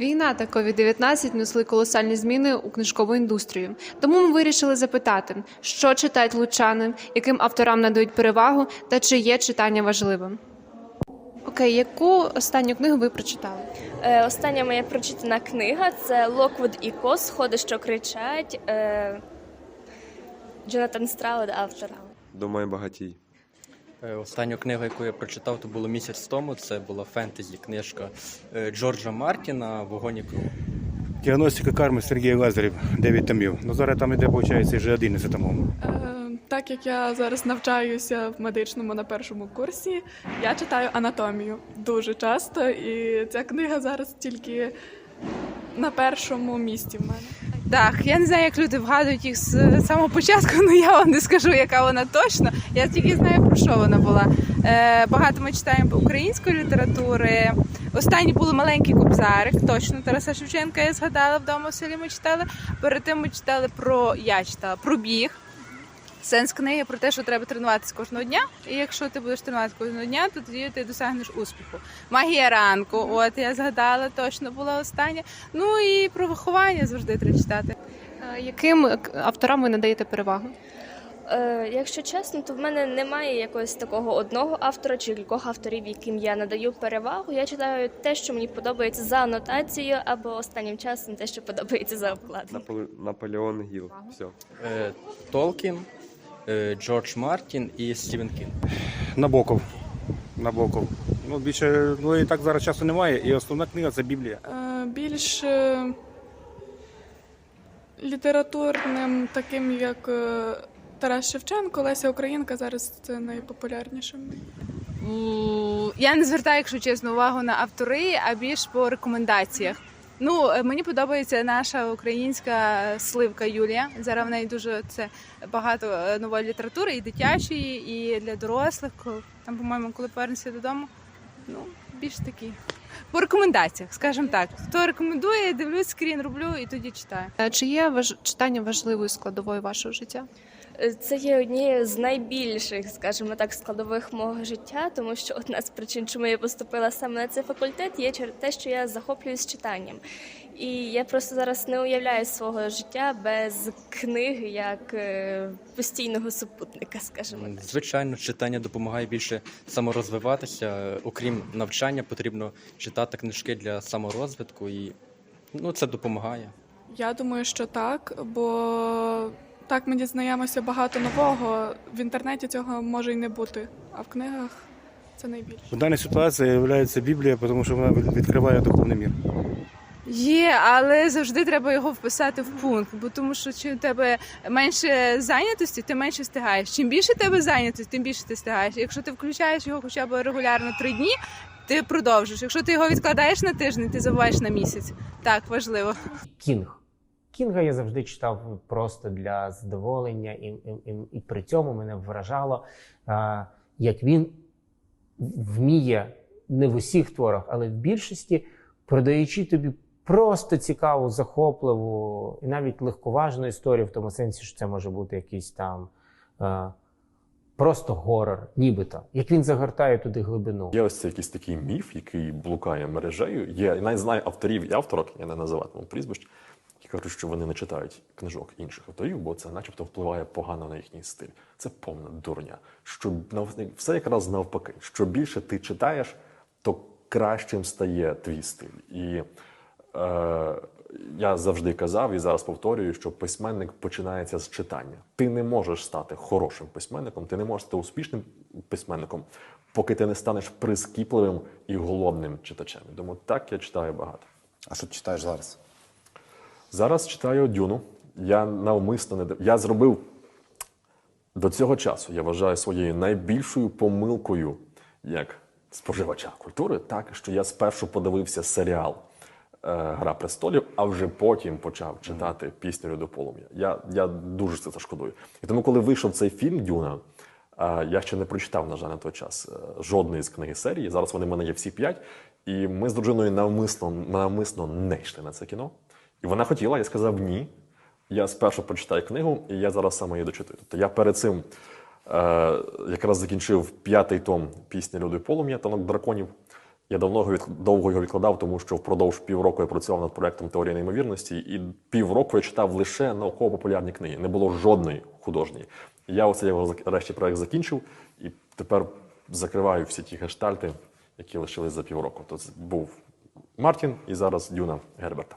Війна та COVID-19 внесли колосальні зміни у книжкову індустрію. Тому ми вирішили запитати, що читають лучани, яким авторам надають перевагу та чи є читання важливим. Окей, яку останню книгу ви прочитали? Е, Остання моя прочитана книга це Локвуд і Ко Сходи, що кричать. Е, Джонатан Страуд, автор. Думаю, багатій. Е, Останню книгу, яку я прочитав, то було місяць тому. Це була фентезі книжка е, Джорджа Мартіна Вогонь і кров. Діагностика карми Сергій Лазарів, 9 томів. Ну зараз там іде, виходить, вже 11 томов. Е, Так як я зараз навчаюся в медичному на першому курсі, я читаю анатомію дуже часто, і ця книга зараз тільки на першому місці в мене. Так, я не знаю, як люди вгадують їх з самого початку, але я вам не скажу, яка вона точно. Я тільки знаю, про що вона була. Е, багато ми читаємо української літератури. Останні були маленький кобзарик, точно Тараса Шевченка я згадала вдома в селі. Ми читали. Перед тим ми читали про я читала про біг. Сенс книги про те, що треба тренуватися кожного дня. І якщо ти будеш тренуватися кожного дня, то тоді ти досягнеш успіху. Магія ранку, от я згадала, точно була остання. Ну і про виховання завжди треба читати. Е, Яким авторам ви надаєте перевагу? Е, Якщо чесно, то в мене немає якогось такого одного автора чи кількох авторів, яким я надаю перевагу. Я читаю те, що мені подобається за анотацією, або останнім часом те, що подобається за. Наполе- Наполеон Гіл. Все. Е, Толкін, Джордж Мартін і Стівен Кінг. Набоков. Набоков. Ну, більше, ну і так зараз часу немає. І основна книга це Біблія. Е, Більш е, літературним, таким як е, Тарас Шевченко, Леся Українка зараз це найпопулярнішим. Я не звертаю, якщо чесно, увагу на автори, а більш по рекомендаціях. Ну, е, мені подобається наша українська сливка Юлія. Зараз в неї дуже це багато е, нової літератури, і дитячої, і для дорослих. Там, по-моєму, коли повернешся додому, ну, більш такі. По рекомендаціях, скажімо так. Хто рекомендує, дивлюсь скрін, роблю і тоді читаю. Е, Чи є важ... читання важливою складовою вашого життя? Це є однією з найбільших, скажімо так, складових мого життя, тому що одна з причин, чому я поступила саме на цей факультет, є через те, що я захоплююсь читанням. І я просто зараз не уявляю свого життя без книги як е, постійного супутника, скажімо так. Звичайно, читання допомагає більше саморозвиватися. Окрім навчання, потрібно читати книжки для саморозвитку, і ну, це допомагає. Я думаю, що так, бо так ми дізнаємося багато нового. В інтернеті цього може й не бути, а в книгах це найбільше. В даній ситуації є Біблія, тому що вона відкриває духовний мір. Є, але завжди треба його вписати в пункт, бо тому що чим у тебе менше зайнятості, ти менше встигаєш. Чим більше в тебе зайнятості, тим більше ти встигаєш. Якщо ти включаєш його хоча б регулярно три дні, ти продовжиш. Якщо ти його відкладаєш на тиждень, ти забуваєш на місяць. Так важливо. Кінг. Кінга я завжди читав просто для задоволення, і, і, і, при цьому мене вражало, як він вміє не в усіх творах, але в більшості, продаючи тобі просто цікаву, захопливу і навіть легковажну історію, в тому сенсі, що це може бути якийсь там. Просто горор, нібито, як він загортає туди глибину. Є ось цей якийсь такий міф, який блукає мережею. Є, я навіть знаю авторів і авторок, я не називатиму прізвищ, які кажуть, що вони не читають книжок інших авторів, бо це начебто впливає погано на їхній стиль. Це повна дурня. Що все якраз навпаки. Що більше ти читаєш, то кращим стає твій стиль. І е, я завжди казав і зараз повторюю, що письменник починається з читання. Ти не можеш стати хорошим письменником, ти не можеш стати успішним письменником, поки ти не станеш прискіпливим і голодним читачем. Тому так я читаю багато. А що ти читаєш зараз? Зараз читаю Дюну. Я навмисно не див- я зробив до цього часу. Я вважаю своєю найбільшою помилкою як споживача культури, так що я спершу подивився серіал е, Гра престолів, а вже потім почав читати пісню «Льоду полум'я. Я, я дуже це зашкодую. І тому, коли вийшов цей фільм Дюна, е, я ще не прочитав, на жаль, на той час е, жодної з книги серії. Зараз вони в мене є всі п'ять. І ми з дружиною навмисно, навмисно не йшли на це кіно. І вона хотіла, я сказав ні. Я спершу прочитаю книгу, і я зараз саме її дочитую. Тобто я перед цим е, якраз закінчив п'ятий том пісні Люди полум'я, танок драконів. Я давно від- довго його відкладав, тому що впродовж півроку я працював над проектом теорії неймовірності, і півроку я читав лише науково-популярні книги. Не було жодної художньої. Я оце його решті проект закінчив, і тепер закриваю всі ті гештальти, які лишились за півроку. То це був Мартін і зараз Дюна Герберта.